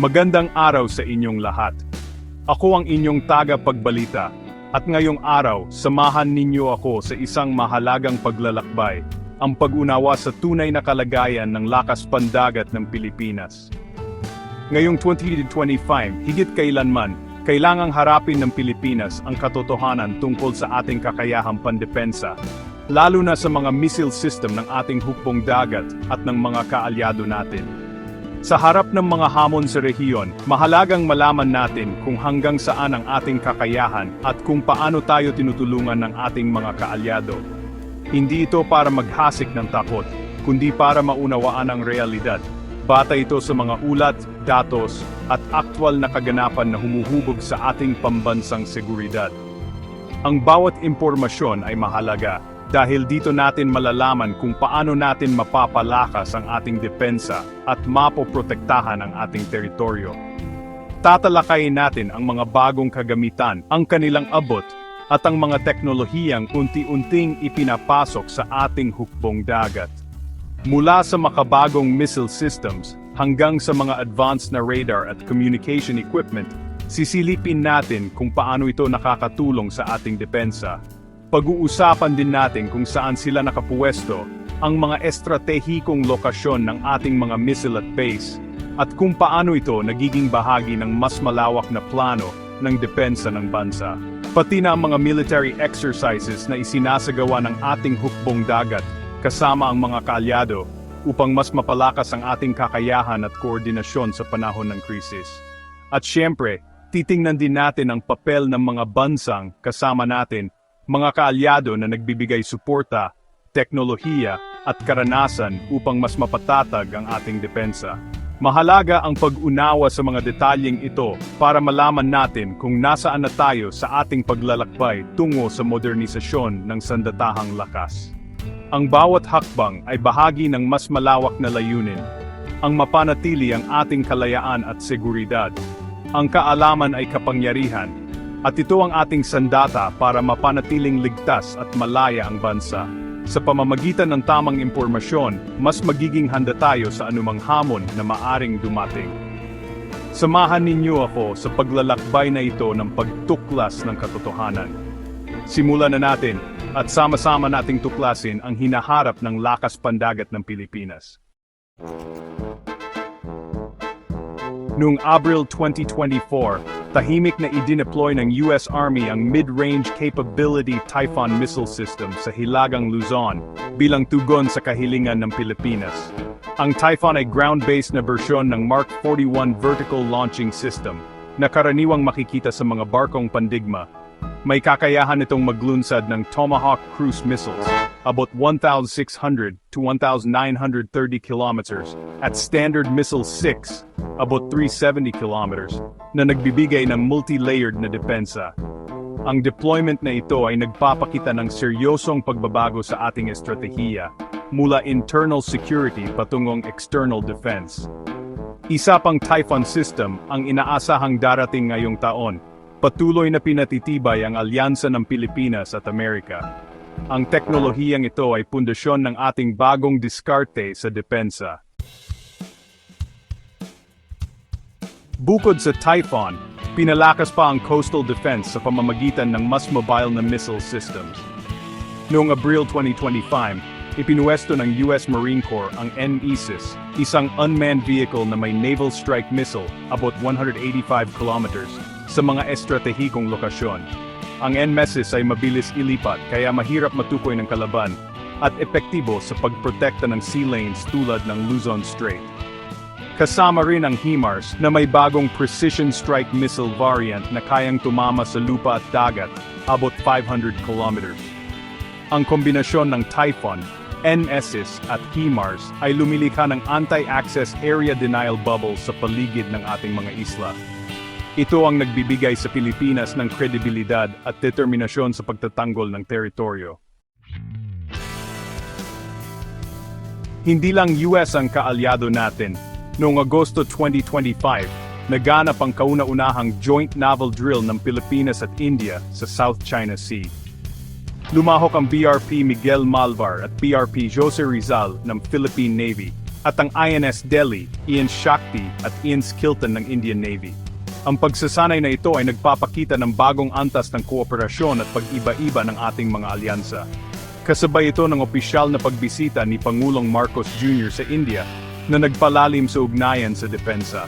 Magandang araw sa inyong lahat. Ako ang inyong taga-pagbalita, at ngayong araw, samahan ninyo ako sa isang mahalagang paglalakbay, ang pag-unawa sa tunay na kalagayan ng lakas pandagat ng Pilipinas. Ngayong 2025, higit kailanman, kailangang harapin ng Pilipinas ang katotohanan tungkol sa ating kakayahang pandepensa, lalo na sa mga missile system ng ating hukbong dagat at ng mga kaalyado natin. Sa harap ng mga hamon sa rehiyon, mahalagang malaman natin kung hanggang saan ang ating kakayahan at kung paano tayo tinutulungan ng ating mga kaalyado. Hindi ito para maghasik ng takot, kundi para maunawaan ang realidad. Bata ito sa mga ulat, datos, at aktwal na kaganapan na humuhubog sa ating pambansang seguridad. Ang bawat impormasyon ay mahalaga dahil dito natin malalaman kung paano natin mapapalakas ang ating depensa at mapoprotektahan ang ating teritoryo. Tatalakayin natin ang mga bagong kagamitan, ang kanilang abot, at ang mga teknolohiyang unti-unting ipinapasok sa ating hukbong dagat. Mula sa makabagong missile systems hanggang sa mga advanced na radar at communication equipment, sisilipin natin kung paano ito nakakatulong sa ating depensa. Pag-uusapan din natin kung saan sila nakapuwesto, ang mga estratehikong lokasyon ng ating mga missile at base, at kung paano ito nagiging bahagi ng mas malawak na plano ng depensa ng bansa. Pati na ang mga military exercises na isinasagawa ng ating hukbong dagat kasama ang mga kaalyado upang mas mapalakas ang ating kakayahan at koordinasyon sa panahon ng krisis. At syempre, titingnan din natin ang papel ng mga bansang kasama natin, mga kaalyado na nagbibigay suporta, teknolohiya at karanasan upang mas mapatatag ang ating depensa. Mahalaga ang pag-unawa sa mga detalyeng ito para malaman natin kung nasaan na tayo sa ating paglalakbay tungo sa modernisasyon ng sandatahang lakas. Ang bawat hakbang ay bahagi ng mas malawak na layunin, ang mapanatili ang ating kalayaan at seguridad. Ang kaalaman ay kapangyarihan, at ito ang ating sandata para mapanatiling ligtas at malaya ang bansa. Sa pamamagitan ng tamang impormasyon, mas magiging handa tayo sa anumang hamon na maaring dumating. Samahan ninyo ako sa paglalakbay na ito ng pagtuklas ng katotohanan. Simulan na natin at sama-sama nating tuklasin ang hinaharap ng lakas pandagat ng Pilipinas. Noong Abril 2024, tahimik na idineploy ng US Army ang Mid-Range Capability Typhoon Missile System sa Hilagang Luzon bilang tugon sa kahilingan ng Pilipinas. Ang Typhoon ay ground-based na bersyon ng Mark 41 Vertical Launching System na karaniwang makikita sa mga barkong pandigma. May kakayahan itong maglunsad ng Tomahawk cruise missiles, abot 1,600 to 1,930 kilometers, at Standard Missile 6, abot 370 kilometers, na nagbibigay ng multi-layered na depensa. Ang deployment na ito ay nagpapakita ng seryosong pagbabago sa ating estratehiya, mula internal security patungong external defense. Isa pang Typhoon system ang inaasahang darating ngayong taon, patuloy na pinatitibay ang alyansa ng Pilipinas at Amerika. Ang teknolohiyang ito ay pundasyon ng ating bagong diskarte sa depensa. Bukod sa Typhoon, pinalakas pa ang coastal defense sa pamamagitan ng mas mobile na missile systems. Noong Abril 2025, ipinuwesto ng US Marine Corps ang NESIS, isang unmanned vehicle na may naval strike missile abot 185 kilometers sa mga estratehikong lokasyon. Ang NMESIS ay mabilis ilipat kaya mahirap matukoy ng kalaban at epektibo sa pagprotekta ng sea lanes tulad ng Luzon Strait. Kasama rin ang HIMARS na may bagong precision strike missile variant na kayang tumama sa lupa at dagat, abot 500 kilometers. Ang kombinasyon ng Typhoon, NSIS at HIMARS ay lumilikha ng anti-access area denial bubble sa paligid ng ating mga isla. Ito ang nagbibigay sa Pilipinas ng kredibilidad at determinasyon sa pagtatanggol ng teritoryo. Hindi lang US ang kaalyado natin. Noong Agosto 2025, naganap ang kauna-unahang joint naval drill ng Pilipinas at India sa South China Sea. Lumahok ang BRP Miguel Malvar at BRP Jose Rizal ng Philippine Navy at ang INS Delhi, Ian Shakti at Ian Skilton ng Indian Navy. Ang pagsasanay na ito ay nagpapakita ng bagong antas ng kooperasyon at pag-iba-iba ng ating mga alyansa. Kasabay ito ng opisyal na pagbisita ni Pangulong Marcos Jr. sa India na nagpalalim sa ugnayan sa depensa.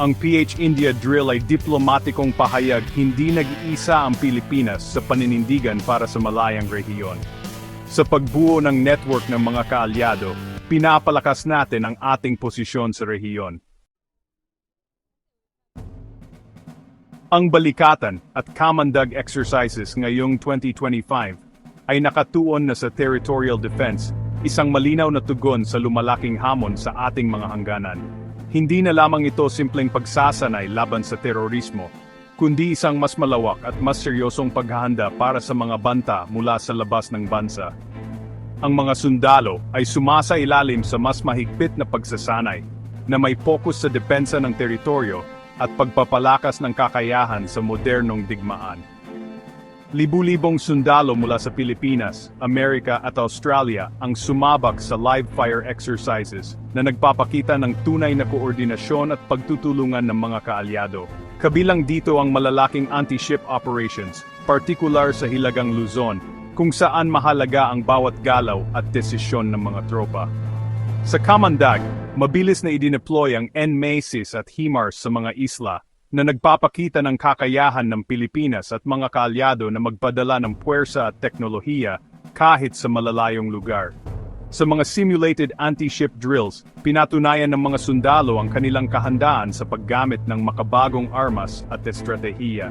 Ang PH India drill ay diplomatikong pahayag hindi nag-iisa ang Pilipinas sa paninindigan para sa malayang rehiyon. Sa pagbuo ng network ng mga kaalyado, pinapalakas natin ang ating posisyon sa rehiyon. Ang balikatan at kamandag exercises ngayong 2025 ay nakatuon na sa territorial defense, isang malinaw na tugon sa lumalaking hamon sa ating mga hangganan. Hindi na lamang ito simpleng pagsasanay laban sa terorismo, kundi isang mas malawak at mas seryosong paghahanda para sa mga banta mula sa labas ng bansa. Ang mga sundalo ay sumasa ilalim sa mas mahigpit na pagsasanay na may focus sa depensa ng teritoryo at pagpapalakas ng kakayahan sa modernong digmaan. Libu-libong sundalo mula sa Pilipinas, Amerika at Australia ang sumabak sa live fire exercises na nagpapakita ng tunay na koordinasyon at pagtutulungan ng mga kaalyado. Kabilang dito ang malalaking anti-ship operations, partikular sa Hilagang Luzon, kung saan mahalaga ang bawat galaw at desisyon ng mga tropa. Sa Kamandag, mabilis na idineploy ang NMASIS at HIMARS sa mga isla na nagpapakita ng kakayahan ng Pilipinas at mga kaalyado na magpadala ng puwersa at teknolohiya kahit sa malalayong lugar. Sa mga simulated anti-ship drills, pinatunayan ng mga sundalo ang kanilang kahandaan sa paggamit ng makabagong armas at estratehiya.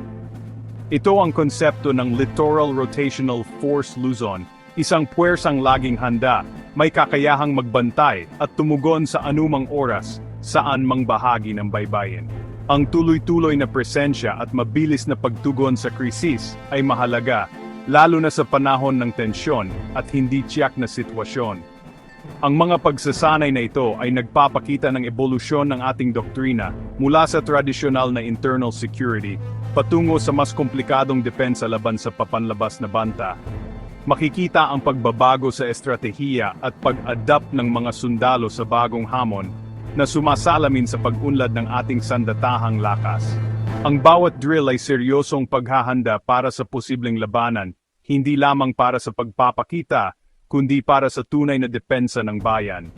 Ito ang konsepto ng Littoral Rotational Force Luzon, isang puwersang laging handa, may kakayahang magbantay at tumugon sa anumang oras, saan mang bahagi ng baybayin. Ang tuloy-tuloy na presensya at mabilis na pagtugon sa krisis ay mahalaga, lalo na sa panahon ng tensyon at hindi tiyak na sitwasyon. Ang mga pagsasanay na ito ay nagpapakita ng ebolusyon ng ating doktrina mula sa tradisyonal na internal security patungo sa mas komplikadong depensa laban sa papanlabas na banta. Makikita ang pagbabago sa estratehiya at pag-adapt ng mga sundalo sa bagong hamon na sumasalamin sa pag-unlad ng ating sandatahang lakas. Ang bawat drill ay seryosong paghahanda para sa posibleng labanan, hindi lamang para sa pagpapakita, kundi para sa tunay na depensa ng bayan.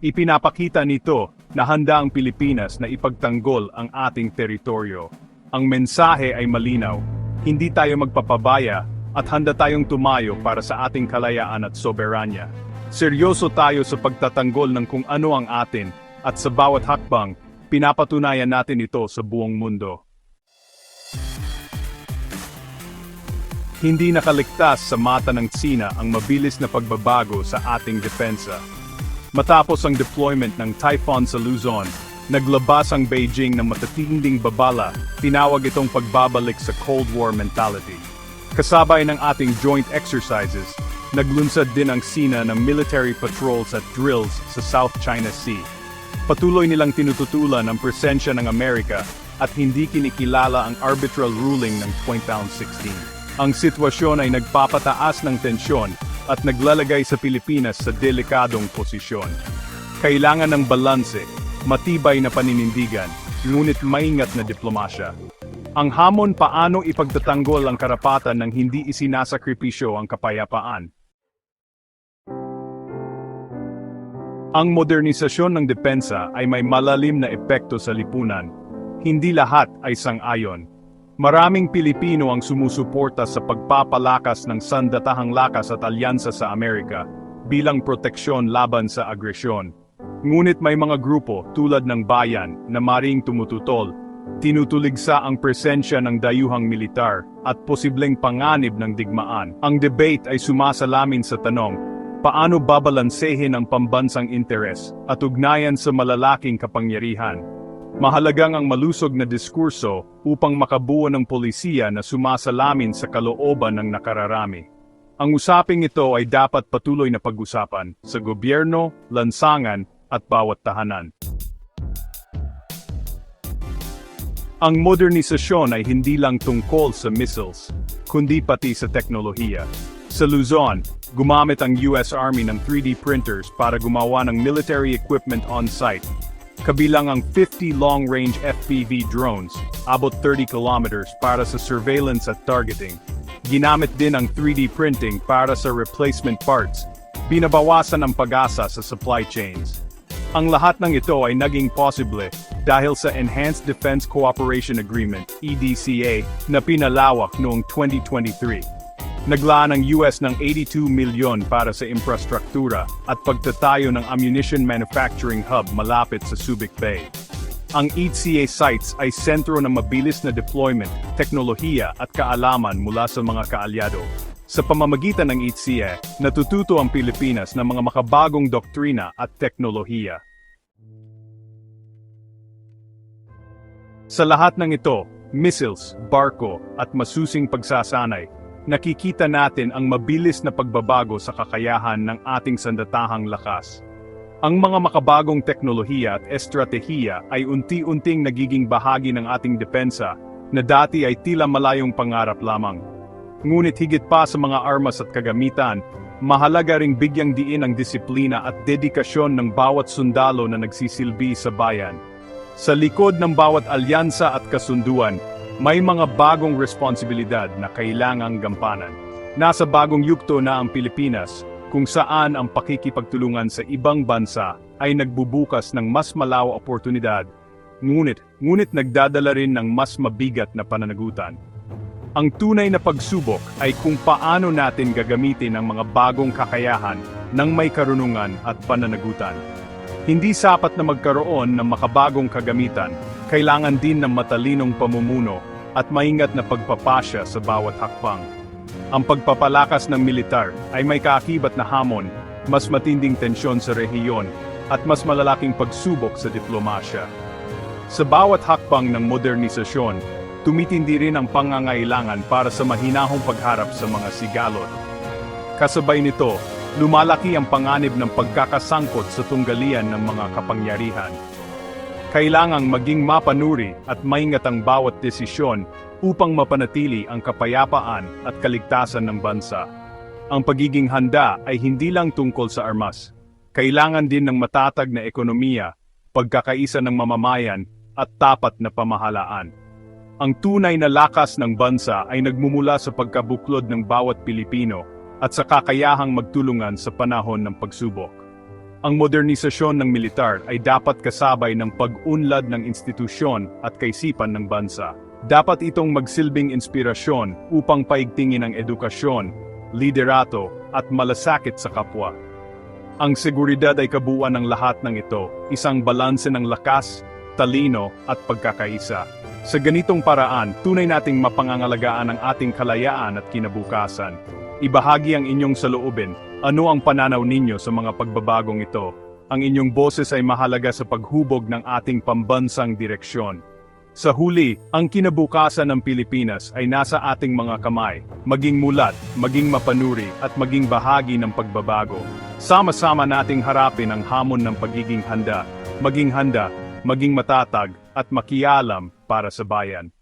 Ipinapakita nito na handa ang Pilipinas na ipagtanggol ang ating teritoryo. Ang mensahe ay malinaw, hindi tayo magpapabaya at handa tayong tumayo para sa ating kalayaan at soberanya. Seryoso tayo sa pagtatanggol ng kung ano ang atin at sa bawat hakbang, pinapatunayan natin ito sa buong mundo. Hindi nakaligtas sa mata ng Tsina ang mabilis na pagbabago sa ating depensa. Matapos ang deployment ng Typhoon sa Luzon, naglabas ang Beijing ng matatinding babala, tinawag itong pagbabalik sa Cold War mentality. Kasabay ng ating joint exercises, naglunsad din ang Sina ng military patrols at drills sa South China Sea. Patuloy nilang tinututulan ang presensya ng Amerika at hindi kinikilala ang arbitral ruling ng 2016. Ang sitwasyon ay nagpapataas ng tensyon at naglalagay sa Pilipinas sa delikadong posisyon. Kailangan ng balanse, matibay na paninindigan, ngunit maingat na diplomasya. Ang hamon paano ipagtatanggol ang karapatan ng hindi isinasakripisyo ang kapayapaan. Ang modernisasyon ng depensa ay may malalim na epekto sa lipunan. Hindi lahat ay sang-ayon. Maraming Pilipino ang sumusuporta sa pagpapalakas ng sandatahang lakas at alyansa sa Amerika bilang proteksyon laban sa agresyon. Ngunit may mga grupo tulad ng bayan na maring tumututol, tinutuligsa ang presensya ng dayuhang militar at posibleng panganib ng digmaan. Ang debate ay sumasalamin sa tanong, paano babalansehin ang pambansang interes at ugnayan sa malalaking kapangyarihan? Mahalagang ang malusog na diskurso upang makabuo ng polisiya na sumasalamin sa kalooban ng nakararami. Ang usaping ito ay dapat patuloy na pag-usapan sa gobyerno, lansangan, at bawat tahanan. Ang modernisasyon ay hindi lang tungkol sa missiles, kundi pati sa teknolohiya. Sa Luzon, gumamit ang US Army ng 3D printers para gumawa ng military equipment on-site. Kabilang ang 50 long-range FPV drones, abot 30 kilometers para sa surveillance at targeting. Ginamit din ang 3D printing para sa replacement parts. Binabawasan ang pag-asa sa supply chains. Ang lahat ng ito ay naging posible dahil sa Enhanced Defense Cooperation Agreement, EDCA, na pinalawak noong 2023. Naglaan ang US ng 82 milyon para sa infrastruktura at pagtatayo ng ammunition manufacturing hub malapit sa Subic Bay. Ang EDCA sites ay sentro ng mabilis na deployment, teknolohiya at kaalaman mula sa mga kaalyado. Sa pamamagitan ng EDCA, natututo ang Pilipinas ng mga makabagong doktrina at teknolohiya. Sa lahat ng ito, missiles, barko, at masusing pagsasanay, nakikita natin ang mabilis na pagbabago sa kakayahan ng ating sandatahang lakas. Ang mga makabagong teknolohiya at estratehiya ay unti-unting nagiging bahagi ng ating depensa na dati ay tila malayong pangarap lamang. Ngunit higit pa sa mga armas at kagamitan, mahalaga ring bigyang diin ang disiplina at dedikasyon ng bawat sundalo na nagsisilbi sa bayan. Sa likod ng bawat alyansa at kasunduan, may mga bagong responsibilidad na kailangang gampanan. Nasa bagong yugto na ang Pilipinas, kung saan ang pakikipagtulungan sa ibang bansa ay nagbubukas ng mas malawa oportunidad, ngunit, ngunit nagdadala rin ng mas mabigat na pananagutan. Ang tunay na pagsubok ay kung paano natin gagamitin ang mga bagong kakayahan ng may karunungan at pananagutan. Hindi sapat na magkaroon ng makabagong kagamitan, kailangan din ng matalinong pamumuno at maingat na pagpapasya sa bawat hakbang. Ang pagpapalakas ng militar ay may kaakibat na hamon, mas matinding tensyon sa rehiyon, at mas malalaking pagsubok sa diplomasya. Sa bawat hakbang ng modernisasyon, tumitindi rin ang pangangailangan para sa mahinahong pagharap sa mga sigalot. Kasabay nito, lumalaki ang panganib ng pagkakasangkot sa tunggalian ng mga kapangyarihan. Kailangang maging mapanuri at maingat ang bawat desisyon upang mapanatili ang kapayapaan at kaligtasan ng bansa. Ang pagiging handa ay hindi lang tungkol sa armas. Kailangan din ng matatag na ekonomiya, pagkakaisa ng mamamayan, at tapat na pamahalaan. Ang tunay na lakas ng bansa ay nagmumula sa pagkabuklod ng bawat Pilipino at sa kakayahang magtulungan sa panahon ng pagsubok. Ang modernisasyon ng militar ay dapat kasabay ng pag-unlad ng institusyon at kaisipan ng bansa. Dapat itong magsilbing inspirasyon upang paigtingin ang edukasyon, liderato, at malasakit sa kapwa. Ang seguridad ay kabuuan ng lahat ng ito, isang balanse ng lakas, talino, at pagkakaisa. Sa ganitong paraan, tunay nating mapangangalagaan ang ating kalayaan at kinabukasan. Ibahagi ang inyong saloobin, ano ang pananaw ninyo sa mga pagbabagong ito? Ang inyong boses ay mahalaga sa paghubog ng ating pambansang direksyon. Sa huli, ang kinabukasan ng Pilipinas ay nasa ating mga kamay, maging mulat, maging mapanuri, at maging bahagi ng pagbabago. Sama-sama nating harapin ang hamon ng pagiging handa, maging handa, maging matatag, at makialam para sa bayan.